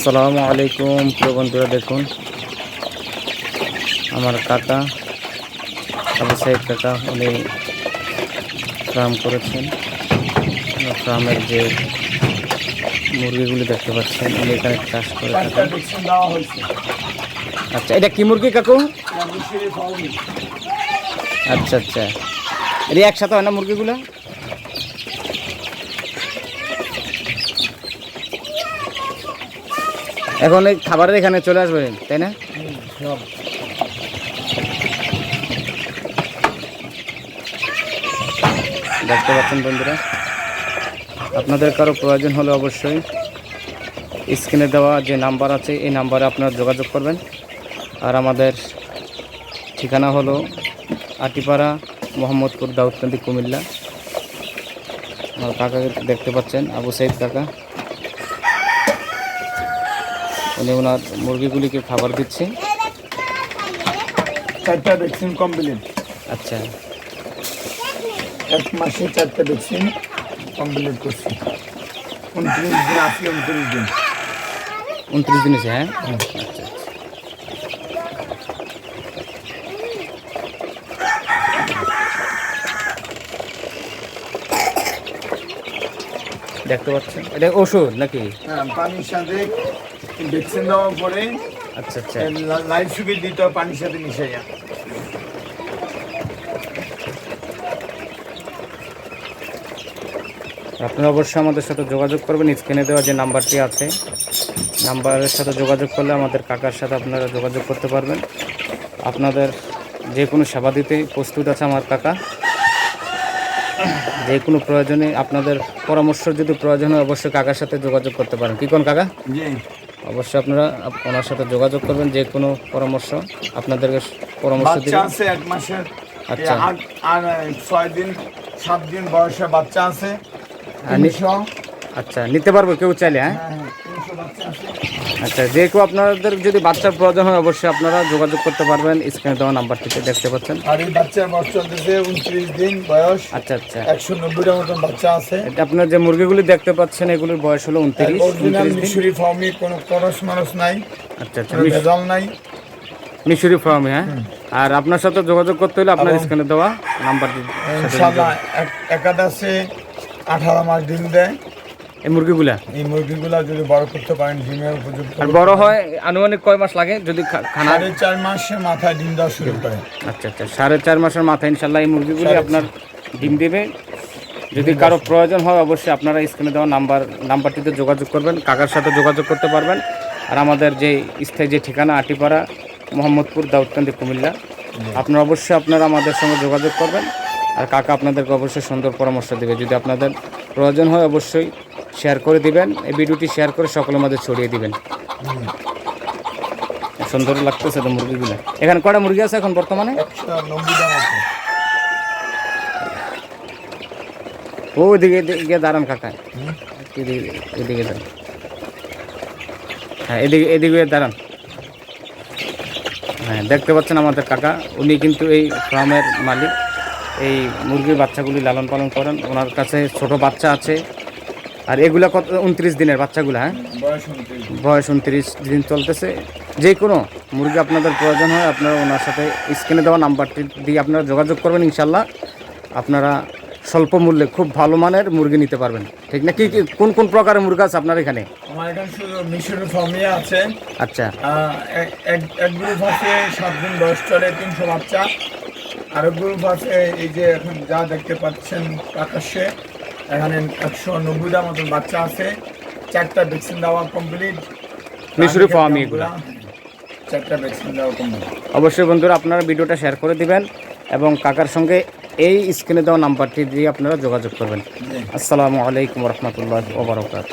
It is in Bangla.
আসসালামু আলাইকুম। প্রিয় বন্ধুরা, দেখুন, আমার কাকা, আবু সাইদ কাকা, উনি ফার্ম করেছেন। ফার্মের যে মুরগিগুলি দেখতে পাচ্ছেন, উনি এখানে চাষ করে আচ্ছা এটা কি মুরগি, কাকু? আচ্ছা আচ্ছা। এটা একসাথে হয় না মুরগিগুলো? এখন এই খাবারের এখানে চলে আসবে, তাই না? দেখতে পাচ্ছেন বন্ধুরা, আপনাদের কারও প্রয়োজন হলে অবশ্যই স্ক্রিনে দেওয়া যে নাম্বার আছে, এই নাম্বারে আপনারা যোগাযোগ করবেন। আর আমাদের ঠিকানা হলো আটিপাড়া, মোহাম্মদপুর, দাউদকান্দি, কুমিল্লা। আমার কাকাকে দেখতে পাচ্ছেন, আবু সাইদ কাকা। উনি ওনার মুরগিগুলিকে খাবার দিচ্ছে। চারটা ভ্যাকসিন কমপ্লিট। আচ্ছা। এক মাসে চারটা ভ্যাকসিন কমপ্লিট করছি। উনত্রিশ দিন আসলে উনত্রিশ দিন। উনত্রিশ দিন হ্যাঁ? আচ্ছা। দেখতে পাচ্ছেন? এটা ওষুধ নাকি? হ্যাঁ পানির সাথে ভ্যাকসিন দেওয়ার পরে আচ্ছা আচ্ছা। লাইফ সুবিধ দিতে হয় পানির সাথে মিশাইয়া আপনারা অবশ্যই আমাদের সাথে যোগাযোগ করবেন। স্ক্রিনে দেওয়া যে নাম্বারটি আছে নাম্বারের সাথে যোগাযোগ করলে আমাদের কাকার সাথে আপনারা যোগাযোগ করতে পারবেন। আপনাদের যে কোনো সেবা দিতে প্রস্তুত আছে আমার কাকা। যে কোনো প্রয়োজনে আপনাদের পরামর্শ যদি প্রয়োজন হয় অবশ্যই কাকার সাথে যোগাযোগ করতে পারেন। কি কোন কাকা? জি। অবশ্যই আপনারা আপ- ওনার সাথে যোগাযোগ করবেন যে কোনো পরামর্শ আপনাদেরকে পরামর্শ বাচ্চা দিবেন। আছে এক মাসের আচ্ছা। আর ছয় দিন সাত দিন বয়সে বাচ্চা আছে। নি- আচ্ছা নিতে পারব কেউ চাইলে হ্যাঁ? হ্যাঁ হ্যাঁ তিনশো বাচ্চা আছে। আচ্ছা যে কেউ আপনাদের যদি বাচ্চার প্রয়োজন হয় অবশ্যই আপনারা যোগাযোগ করতে পারবেন। স্ক্রিনে দেওয়া নাম্বারটিতে দেখতে পাচ্ছেন। আর এই বাচ্চার বয়স চলতেছে উনত্রিশ দিন বয়স। আচ্ছা আচ্ছা। একশো নব্বইটার মতন বাচ্চা আছে। এটা আপনার যে মুরগিগুলি দেখতে পাচ্ছেন এগুলির বয়স হলো উনত্রিশ মিশরি ফার্মি কোনো করস মারস নাই। আচ্ছা আচ্ছা। ভেজাল নাই। মিশরি ফার্মে হ্যাঁ? আর আপনার সাথে যোগাযোগ করতে হলে আপনার স্ক্রিনে দেওয়া নাম্বারটি ইনশাল্লাহ এক- একাদাশে আঠারো মাস ডিম দেয়। এই মুরগিগুলা? এই মুরগিগুলা যদি বড় করতে পারেন ডিমের উপযুক্ত আর বড় হয় আনুমানিক কয় মাস লাগে যদি খানা? সাড়ে চার মাসে মাথায় ডিম দেওয়া শুরু করে। আচ্ছা আচ্ছা সাড়ে চার মাসের মাথায় ইনশাল্লাহ এই মুরগিগুলি আপনার ডিম দেবে। যদি কারও প্রয়োজন হয় অবশ্যই আপনারা স্ক্রিনে দেওয়া নাম্বার নাম্বারটিতে যোগাযোগ করবেন কাকার সাথে যোগাযোগ করতে পারবেন। আর আমাদের যে স্থায়ী যে ঠিকানা আটিপাড়া মোহাম্মদপুর দাউদকান্দি কুমিল্লা আপনারা অবশ্যই আপনারা আমাদের সঙ্গে যোগাযোগ করবেন। আর কাকা আপনাদেরকে অবশ্যই সুন্দর পরামর্শ দেবে। যদি আপনাদের প্রয়োজন হয় অবশ্যই শেয়ার করে দিবেন। এই ভিডিওটি শেয়ার করে সকলের মধ্যে ছড়িয়ে দিবেন। সুন্দর লাগতেছে তো মুরগিগুলো। এখানে কটা মুরগি আছে এখন বর্তমানে? ও ওইদিকে এদিকে দাঁড়ান কাকা এদিকে এদিকে দাঁড়ান। হ্যাঁ এদিকে এদিকে দাঁড়ান। হ্যাঁ দেখতে পাচ্ছেন আমাদের কাকা। উনি কিন্তু এই ফার্মের মালিক। এই মুরগির বাচ্চাগুলি লালন পালন করেন। ওনার কাছে ছোট বাচ্চা আছে। আর এগুলা কত উনত্রিশ দিনের বাচ্চাগুলো হ্যাঁ? বয়স উনত্রিশ দিন। চলতেছে। যে কোনো মুরগি আপনাদের প্রয়োজন হয় আপনারা ওনার সাথে স্ক্রিনে দেওয়া নাম্বারটি দিয়ে আপনারা যোগাযোগ করবেন ইনশাল্লাহ আপনারা স্বল্প মূল্যে খুব ভালো মানের মুরগি নিতে পারবেন। ঠিক না? কি কি- কোন কোন প্রকারের মুরগি আছে আপনার এখানে? আমার এখানে শুধু মিশরি ফার্মি আছে। আচ্ছা। এক- গ্রুপ আছে সাত দিন বয়স চলে তিনশো বাচ্চা। আরেক গ্রুপ আছে এই যে এখন যা দেখতে পাচ্ছেন প্রকাশ্যে এখানে একশো নব্বইটা মতন বাচ্চা আছে। চারটা ভ্যাকসিন দেওয়া কমপ্লিট মিশরি ফার্ম এগুলা। চারটা ভ্যাকসিন দেওয়া কমপ্লিট অবশ্যই বন্ধুরা আপনারা ভিডিওটা শেয়ার করে দিবেন এবং কাকার সঙ্গে এই স্ক্রিনে দেওয়া নাম্বারটি দিয়ে আপনারা যোগাযোগ করবেন। আসসালামু আলাইকুম রহমতুল্লাহ ওবরাকাত